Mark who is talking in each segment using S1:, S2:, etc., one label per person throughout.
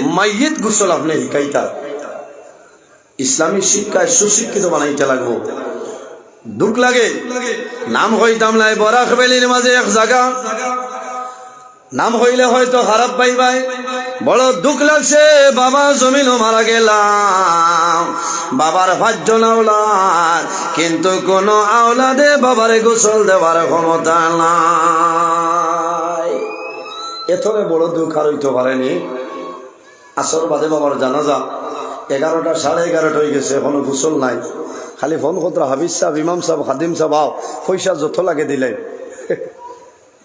S1: মাইয়েত গোসল আপনি শিকাইতা ইসলামী শিক্ষায় সুশিক্ষিত বানাইতে লাগবো। দুঃখ লাগে। নাম হইতাম নাই বরাক বেলির মাঝে এক জায়গা নাম হইলে হয়তো খারাপ পাইবাই। বড় দুঃখ লাগছে, বাবা জমিনও মারা গেলাম। বাবার ভাজ্য নাওলাদ কিন্তু কোন আওলাদে বাবারে গোসল দেওয়ার ক্ষমতা নাই। এথরে বড় দুঃখ আর হইতে পারেনি। আসর বাদে বাবার জানাজা। এগারোটা সাড়ে এগারোটা হয়ে গেছে, এখনও গোসল নাই। খালি ফোন কতরা, হাবিজ সাহেব, ইমাম সাহেব, খাদিম সাহেব, আও, পয়সা যত লাগে দিলে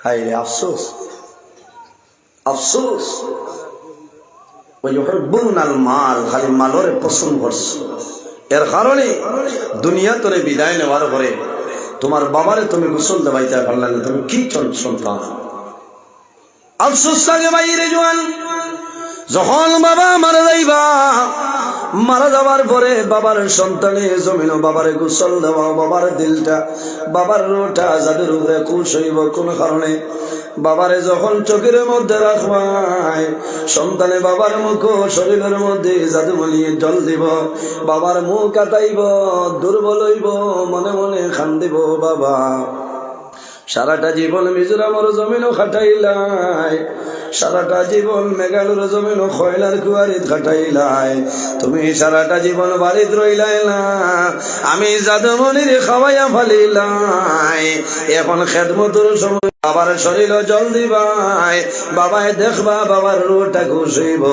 S1: হাই রে আফসোস। আফসোস। ওই আল মাল খালি মালরে পছন্দ করছে। এর কারণে দুনিয়া তোরে বিদায় নেওয়ার পরে তোমার বাবারে তুমি গোসল দেবাইতে পারলে না, তুমি কি চল- সন্তান আফসোস লাগে বাইরে জোয়ান। যখন বাবা মারা যাইবা, মারা যাওয়ার পরে বাবার সন্তানে জমিন বাবারে গোসল দেওয়া, বাবার দিলটা বাবার রোটা যাদের উপরে খুশ হইব কোন কারণে, বাবারে যখন চোখের মধ্যে রাখবাই সন্তানে বাবার মুখ শরীরের মধ্যে জাদু বলিয়ে জল দিব, বাবার মুখ কাটাইব, দুর্বল হইব, মনে মনে খান দিব বাবা। সারাটা জীবন মিজোরামর জমিনও খাটাইলাই। সারাটা জীবন মেঘালুর জমিনও খয়লার কুয়ারিত খাটাইলাই। তুমি সারাটা জীবন বাড়িত রইলাই না, আমি যাদমনির খাওয়াইয়া ফালিলাই এখন খেদমতুর সময় বাবার শরীর জল দিবাই বাবায় দেখবা, বাবার রোটা ঘুষিব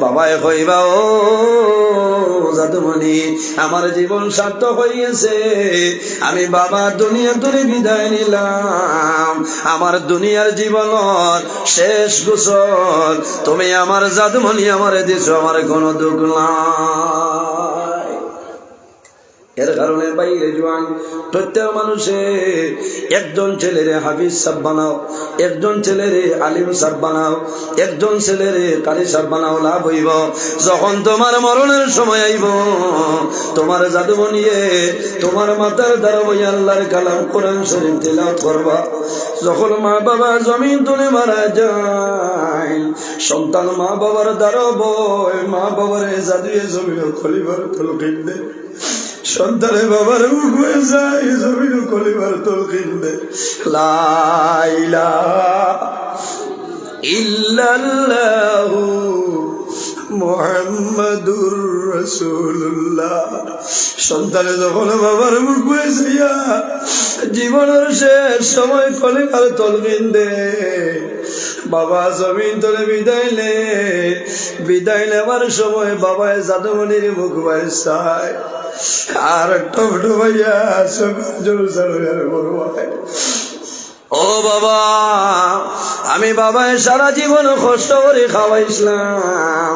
S1: বাবায় কইবা, ও যাদুমণি আমার জীবন সার্থক হইয়াছে। আমি বাবা দুনিয়া তুলে বিদায় নিলাম। আমার দুনিয়ার জীবন শেষ গোসল। তুমি আমার জাদুমণি, আমার দিছ, আমার কোনো দুঃখ নাই। এর কারণে বাইরে জোয়ান, প্রত্যেক মানুষে একজন ছেলেরে হাফিজ সাহ বানাও, একজন ছেলেরে আলিম সাহ বানাও, একজন ছেলেরে কারি সাহ বানাও, লাভ হইব। যখন তোমার মরণের সময় আইব, তোমার জাদু বনিয়ে তোমার মাতার দ্বারা ওই আল্লাহর কালাম কোরআন শরীফ তেলাওয়াত করবা। যখন মা বাবা জমিন তুলে মারা যায়, সন্তান মা বাবার দ্বারা বয়, মা বাবারে জাদুয়ে জমিন খলিবার তলকিন দেয়। সন্তানে বাবার মুখ হয়ে যায়, জমিন কলিবার তোল কিনবে লাইলা ইল্লাল্লাহু মোহাম্মদুর রসুল্লাহ সন্তানে যখন বাবার মুখ হয়ে যাইয়া জীবনের শেষ সময় কলিবার তোল কিনবে বাবা জমিন তোলে বিদায় নে। বিদায় নেবার সময় বাবায় জাদুমনির মুখ চায় আর একটা ভাইয়া জল চালু বড় ও বাবা, আমি বাবায় সারা জীবন কষ্ট করে খাওয়াইছিলাম।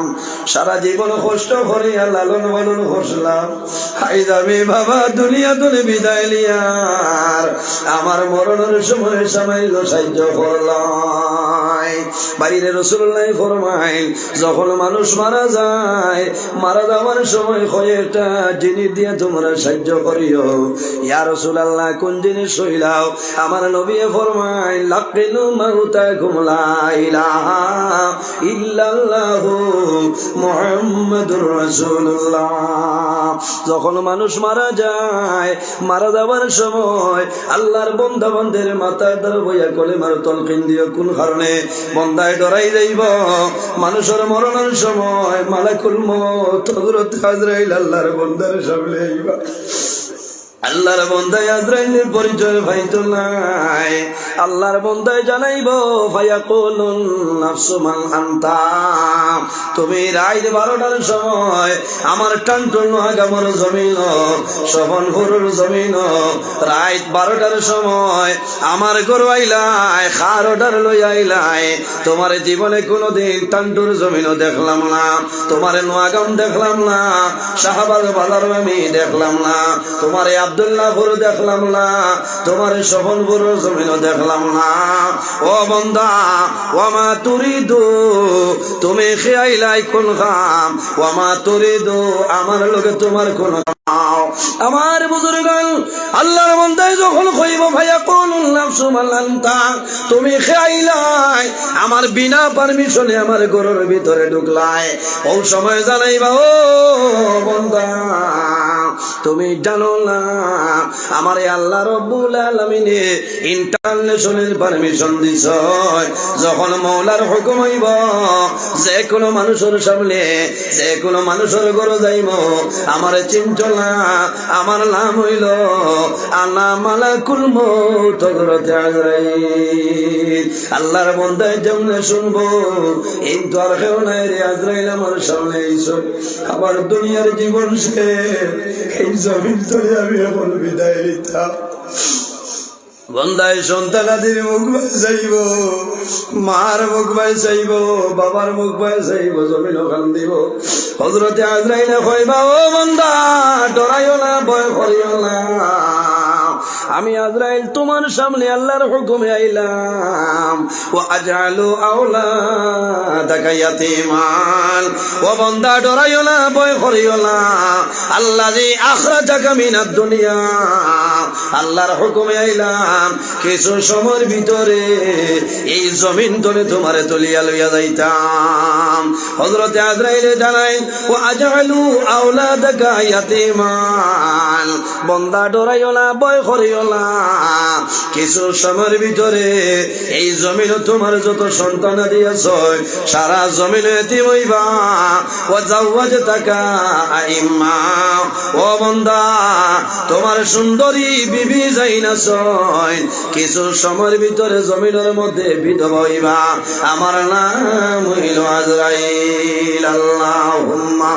S1: সারা জীবন কষ্ট করে লালন পালন করছিলাম। আমি বাবা দুনিয়া তুলে বিদায় লিয়ার আমার মরণের সময় সামাইল সাহায্য করলাই। বাইরে রসুল্লাহ ফরমাই যখন মানুষ মারা যায়, মারা যাওয়ার সময় কয়েকটা জিনিস দিয়ে তোমরা সাহায্য করিও। ইয়া রসুল আল্লাহ কোন জিনিস শৈলাও আমার নবী ফরমাই লাকিনু মাউতা কুমলা ইলাহা ইল্লাল্লাহু মুহাম্মাদুর রাসূলুল্লাহ। যখন মানুষ মারা যায়, মারা যাওয়ার সময় আল্লাহর বন্ধা বন্ধের মাথার দ্বারা বইয়া কলে মার তলকিন দিও কোন কারণে বন্দায় ডরাই যাইব? মানুষের মরণের সময় মালাকুল মত হযরত হাজরাইল আল্লাহর বন্দার সামনে আইবা। আল্লাহর বন্ধায় আজরাইলের পরিচয় ভাইতো নাই। আল্লাহর বন্দায় জানাইব ভাইয়া কলুন আন্তা। তুমি রাইত বারোটার সময় আমার টানটন আগামর জমিন শবন গরুর জমিন। রাইত বারোটার সময় আমার গরু আইলাই খার লই আইলাই তোমার জীবনে কোনোদিন টান্টুর জমিন দেখলাম না। তোমার নোয়াগাম দেখলাম না। শাহবাগ বাজার আমি দেখলাম না। তোমার আবদুল্লাহপুর দেখলাম না। তোমার শোভনপুর জমিনও দেখলাম না। ও বন্দা, ও মা তুরি দু তুমি খেয়াইলাই কোন খাম ওয়ামা তোরে দো আমার লোকে তোমার কোন আমার বুজুর্গ আল্লাহর মন্দায় যখন কইব, ভাইয়া কোন নাফসু মাল্লান্তা তুমি খেয়াইলাই, আমার বিনা পারমিশনে আমার ঘরের ভিতরে ঢুকলাই। ও সময় জানাইবা, ও বন্দা তুমি জানো না, আমার আল্লাহ রব্বুল আলামিনে ইন্টারন্যাশনাল পারমিশন দিছ। যখন মৌলার হুকুম হইব, যে কোনো মানুষের সামনে, যে কোনো মানুষের ঘরে যাইব, আমার চিন্তনা আমার নাম হইল আনা হযরতে আজরাইল। আল্লাহর বন্দায় যেমনে শুনব এই আর কেউ নাই রে আজরাইল আমার সামনে এইসব আমার দুনিয়ার জীবন সে জমিন নিতাম। বন্দায় মুখ ভাই চাইব মার মুখ ভাই চাইব বাবার মুখ ভাই চাইব জমিন ওখান দিব। হজরতে আজরাইলে কইবা ও বন্দা, ডরাইও না, ভয় করিও না। আমি আজরাইল, তোমার সামনে আল্লাহর হুকুমে আইলাম। ও আজালু আওলা ইয়াতীমান। ও বন্দা, ডরাইও না বয় করিও না। আল্লাহ যে আখরা জাগা মিনাদ দুনিয়া। আল্লাহর হুকুমে আইলাম, কিছু সময়ের ভিতরে এই জমিন তলে তোমারে তলিয়া লইয়া যাইতাম। হজরতে আজরাইলে জানাই ও আজালু আওলাদাকা ইয়াতীমান, বন্দা ডরাইও না বয় করিও না। কিছু সময়ের ভিতরে এই জমিন তোমার যত সন্তান দিয়েছ, সারা জমিন হইবা। ও জাওয়াজ তাকা আইম্মা ও বন্দা, তোমার সুন্দরী বিবি যাই না ছয় কিছু সময়ের ভিতরে জমিনের মধ্যে বিধবা হইবা আমার নাম হইল আজরাইল আল্লাহুম্মা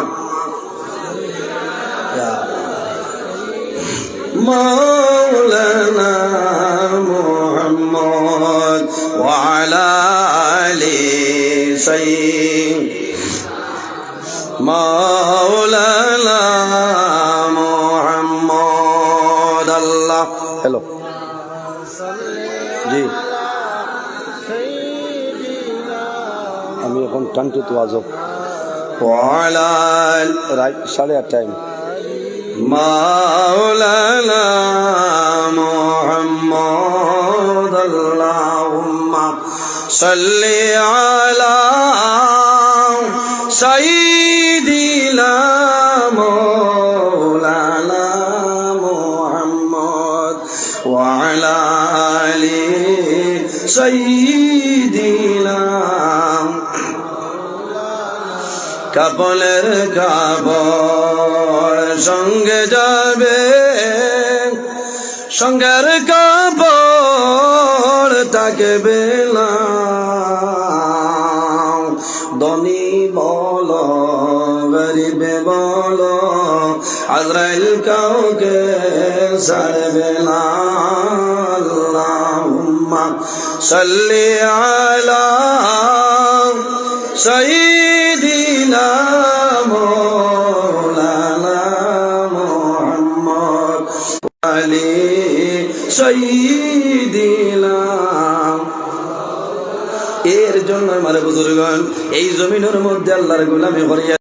S1: مولانا محمد وعلى آل سيد مولانا আমি এখন টানতে তো আজব وعلى রাইট সাড়ে আট টাইম مولانا محمد اللهم صل على কাপলের কাপড় সঙ্গে যাবে সঙ্গের কাপড় তাকে বেলা ধনী বল গরিবে বল আজরাইল কাউকে ছাড়বে না আল্লাহুম্মা সাল্লি আলা سيدنا مولانا محمد علي سيدنا এর জন্য আমার বুজুর্গণ এই জমিনের মধ্যে আল্লাহর গোলামি করিয়া